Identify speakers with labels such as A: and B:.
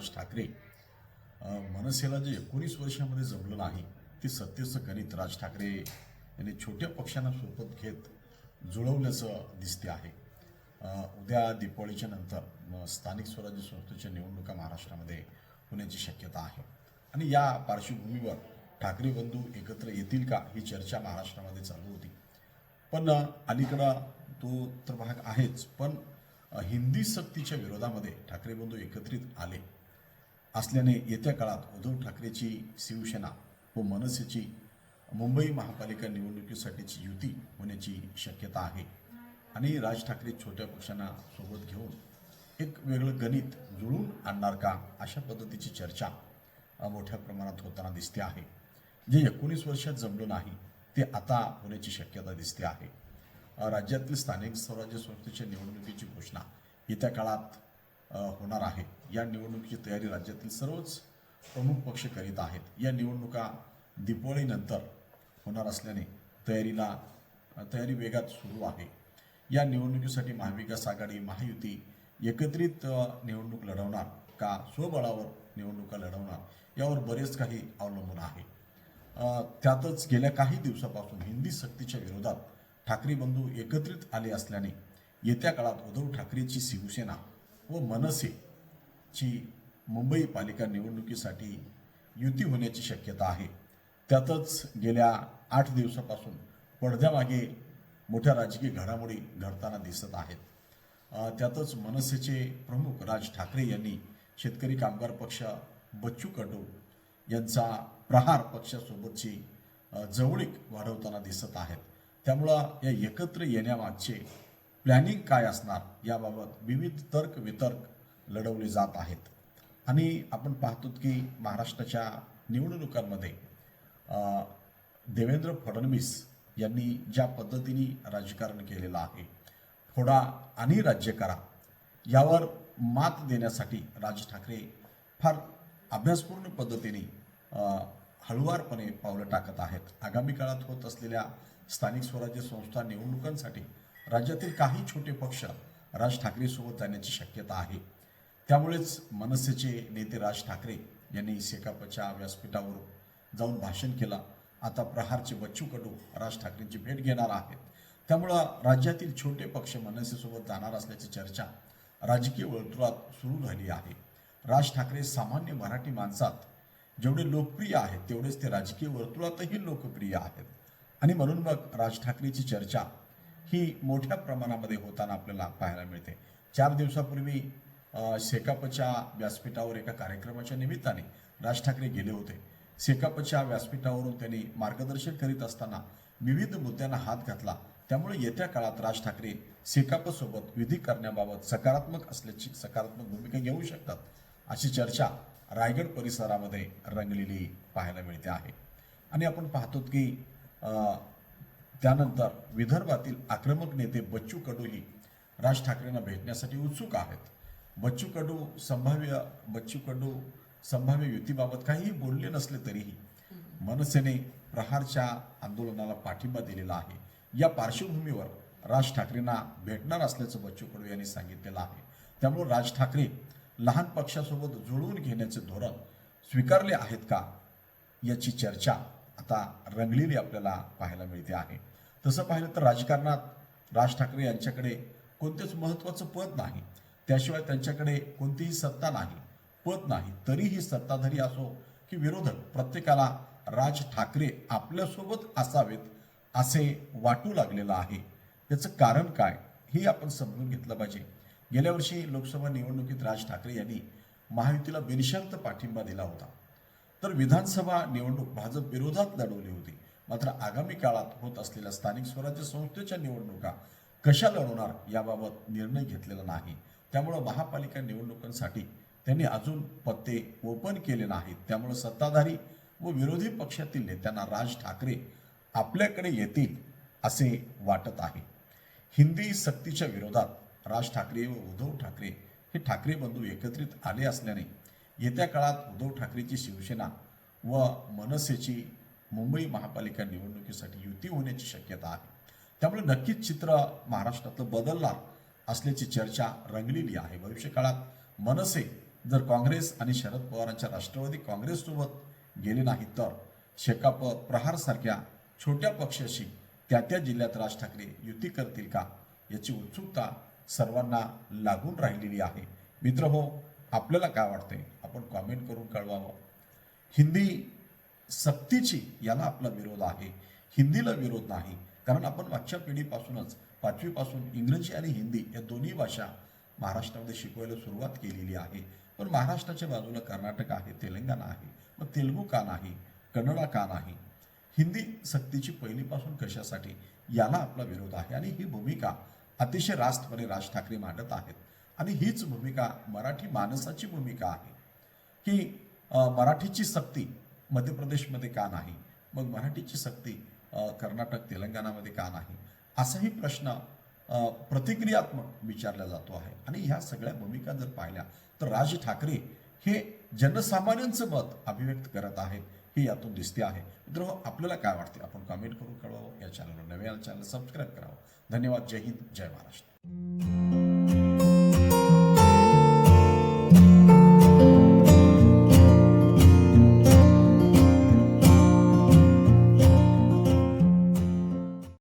A: राज ठाकरे मनसेला जे एकोणीस वर्षामध्ये जमलं नाही ते सत्तेचं गणित राज ठाकरे यांनी छोट्या पक्षांना सोबत घेत जुळवल्याचं दिसते आहे. उद्या दीपावलीच्या नंतर स्थानिक स्वराज्य संस्थेच्या निवडणुका महाराष्ट्रामध्ये होण्याची शक्यता आहे. आणि या पार्श्वभूमीवर ठाकरे बंधू एकत्र येतील का ही चर्चा महाराष्ट्रामध्ये चालू होती. पण अलीकडं तो तर भाग आहेच पण हिंदी सक्तीच्या विरोधामध्ये ठाकरे बंधू एकत्रित आले. असल्याने येत्या काळात उद्धव ठाकरेची शिवसेना व मनसेची मुंबई महापालिका निवडणुकीसाठीची युती होण्याची शक्यता आहे. आणि राज ठाकरे छोट्या पक्षांना सोबत घेऊन एक वेगळं गणित जुळून आणणार का अशा पद्धतीची चर्चा मोठ्या प्रमाणात होताना दिसते आहे. जे एकोणीस वर्षात जमलं नाही ते आता होण्याची शक्यता दिसते आहे. राज्यातील स्थानिक स्वराज्य संस्थेच्या निवडणुकीची घोषणा येत्या काळात होणार आहे. या निवडणुकीची तयारी राज्यातील सर्वच प्रमुख पक्ष करीत आहेत. या निवडणुका दिपावळीनंतर होणार असल्याने तयारीला तयारी वेगात सुरू आहे. या निवडणुकीसाठी महाविकास आघाडी महायुती एकत्रित निवडणूक लढवणार का स्वबळावर निवडणुका लढवणार यावर बरेच काही अवलंबून आहे. त्यातच गेल्या काही दिवसापासून हिंदी सक्तीच्या विरोधात ठाकरे बंधू एकत्रित आले असल्याने येत्या काळात उद्धव ठाकरेची शिवसेना व मनसेची मुंबई पालिका निवडणुकीसाठी युती होण्याची शक्यता आहे. त्यातच गेल्या आठ दिवसापासून पडद्यामागे मोठ्या राजकीय घडामोडी घडताना दिसत आहेत. त्यातच मनसेचे प्रमुख राज ठाकरे यांनी शेतकरी कामगार पक्ष बच्चू कडू यांचा प्रहार पक्षासोबतची जवळीक वाढवताना दिसत आहेत. त्यामुळं या एकत्र येण्यामागचे प्लॅनिंग काय असणार याबाबत विविध तर्क वितर्क लढवले जात आहेत. आणि आपण पाहतो की महाराष्ट्राच्या निवडणुकांमध्ये देवेंद्र फडणवीस यांनी ज्या पद्धतीने राजकारण केलेलं आहे थोडा आणि राज्य करा यावर मात देण्यासाठी राज ठाकरे फार अभ्यासपूर्ण पद्धतीने हळुवारपणे पावलं टाकत आहेत. आगामी काळात होत असलेल्या स्थानिक स्वराज्य संस्था निवडणुकांसाठी राज्यातील काही छोटे पक्ष राज ठाकरेसोबत जाण्याची शक्यता आहे. त्यामुळेच मनसेचे नेते राज ठाकरे यांनी सेकापच्या व्यासपीठावर जाऊन भाषण केला. आता प्रहारचे बच्चू कडू राज ठाकरेंची भेट घेणार आहेत. त्यामुळं राज्यातील छोटे पक्ष मनसेसोबत जाणार असल्याची चर्चा राजकीय वर्तुळात सुरू झाली आहे. राज ठाकरे सामान्य मराठी माणसात जेवढे लोकप्रिय आहेत तेवढेच ते राजकीय वर्तुळातही लोकप्रिय आहेत. आणि म्हणून मग राज ठाकरेची चर्चा ही मोठ्या प्रमाणामध्ये होताना आपल्याला पाहायला मिळते. चार दिवसापूर्वी अ, शेकापच्या व्यासपीठावर एका कार्यक्रमाच्या निमित्ताने राज ठाकरे गेले होते. शेकापच्या व्यासपीठावरून त्यांनी मार्गदर्शन करीत असताना विविध मुद्द्यांना हात घातला. त्यामुळे येत्या काळात राज ठाकरे शेकापसोबत विधी करण्याबाबत सकारात्मक असल्याची सकारात्मक भूमिका घेऊ शकतात अशी चर्चा रायगड परिसरामध्ये रंगलेली पाहायला मिळते आहे. आणि आपण पाहतो की त्यानंतर विदर्भातील आक्रमक नेते बच्चू कडूही राज ठाकरेंना भेटण्यासाठी उत्सुक आहेत. बच्चू कडू संभाव्य बच्चू कडू संभाव्य युतीबाबत काहीही बोलले नसले तरीही मनसेने प्रहारच्या आंदोलनाला पाठिंबा दिलेला आहे. या पार्श्वभूमीवर राज ठाकरेंना भेटणार असल्याचं बच्चू कडू यांनी सांगितलेलं आहे. त्यामुळे राज ठाकरे लहान पक्षासोबत जुळवून घेण्याचे धोरण स्वीकारले आहेत का याची चर्चा आता रंगलेली आपल्याला पाहायला मिळते आहे. तसं पाहिलं तर राजकारणात राज ठाकरे यांच्याकडे कोणतेच महत्त्वाचं पद नाही. त्याशिवाय त्यांच्याकडे कोणतीही सत्ता नाही पद नाही. तरीही सत्ताधारी असो की विरोधक प्रत्येकाला राज ठाकरे आपल्यासोबत असावेत असे वाटू लागलेलं आहे. त्याचं कारण काय हे आपण समजून घेतलं पाहिजे. गेल्या वर्षी लोकसभा निवडणुकीत राज ठाकरे यांनी महायुतीला बिनशर्त पाठिंबा दिला होता. तर विधानसभा निवडणूक भाजप विरोधात लढवली होती. मात्र आगामी काळात होत असलेल्या स्थानिक स्वराज्य संस्थेच्या निवडणुका कशा लढवणार याबाबत निर्णय घेतलेला नाही. त्यामुळं महापालिका निवडणुकांसाठी त्यांनी अजून पत्ते ओपन केले नाहीत. त्यामुळे सत्ताधारी व विरोधी पक्षातील नेत्यांना राज ठाकरे आपल्याकडे येतील असे वाटत आहे. हिंदी सक्तीच्या विरोधात राज ठाकरे व उद्धव ठाकरे हे ठाकरे बंधू एकत्रित आले असल्याने येत्या काळात उद्धव ठाकरेची शिवसेना व मनसेची मुंबई महापालिका निवडणुकीसाठी युती होण्याची शक्यता आहे. त्यामुळे नक्कीच चित्र महाराष्ट्रातलं बदलणार असल्याची चर्चा रंगलेली आहे. भविष्यकाळात मनसे जर काँग्रेस आणि शरद पवारांच्या राष्ट्रवादी काँग्रेससोबत गेले नाही तर शेकाप प्रहार सारख्या छोट्या पक्षाशी त्या त्या जिल्ह्यात राज ठाकरे युती करतील का याची उत्सुकता सर्वांना लागून राहिलेली आहे. मित्र हो आपल्याला काय वाटतंय? आपण कॉमेंट करून कळवावं. हिंदी सक्तीची याला आपला विरोध आहे. हिंदीला विरोध नाही. कारण आपण मागच्या पिढीपासूनच पाचवीपासून इंग्रजी आणि हिंदी या दोन्ही भाषा महाराष्ट्रामध्ये शिकवायला सुरुवात केलेली आहे. पण महाराष्ट्राच्या बाजूला कर्नाटक आहे तेलंगणा आहे मग तेलुगू का नाही कन्नडा का नाही? हिंदी सक्तीची पहिलीपासून कशासाठी याला आपला विरोध आहे आणि ही भूमिका अतिशय रास्तपणे राज ठाकरे मांडत आहेत. आणि हीच भूमिका मराठी माणसाची भूमिका आहे. की मराठीची सक्ती मध्य प्रदेशमध्ये का नाही? मग मराठीची सक्ती कर्नाटक तेलंगणामध्ये का नाही? असाही प्रश्न प्रतिक्रियात्मक विचारला जातो आहे. आणि ह्या सगळ्या भूमिका जर पाहिल्या तर राज ठाकरे हे जनसामान्यांचं मत अभिव्यक्त करत आहेत हे यातून दिसते आहे. मित्र आपल्याला काय वाटते? आपण कमेंट करून कळवावं. या चॅनलवर नव्या चॅनल सबस्क्राईब करावं. धन्यवाद. जय हिंद. जय महाराष्ट्र.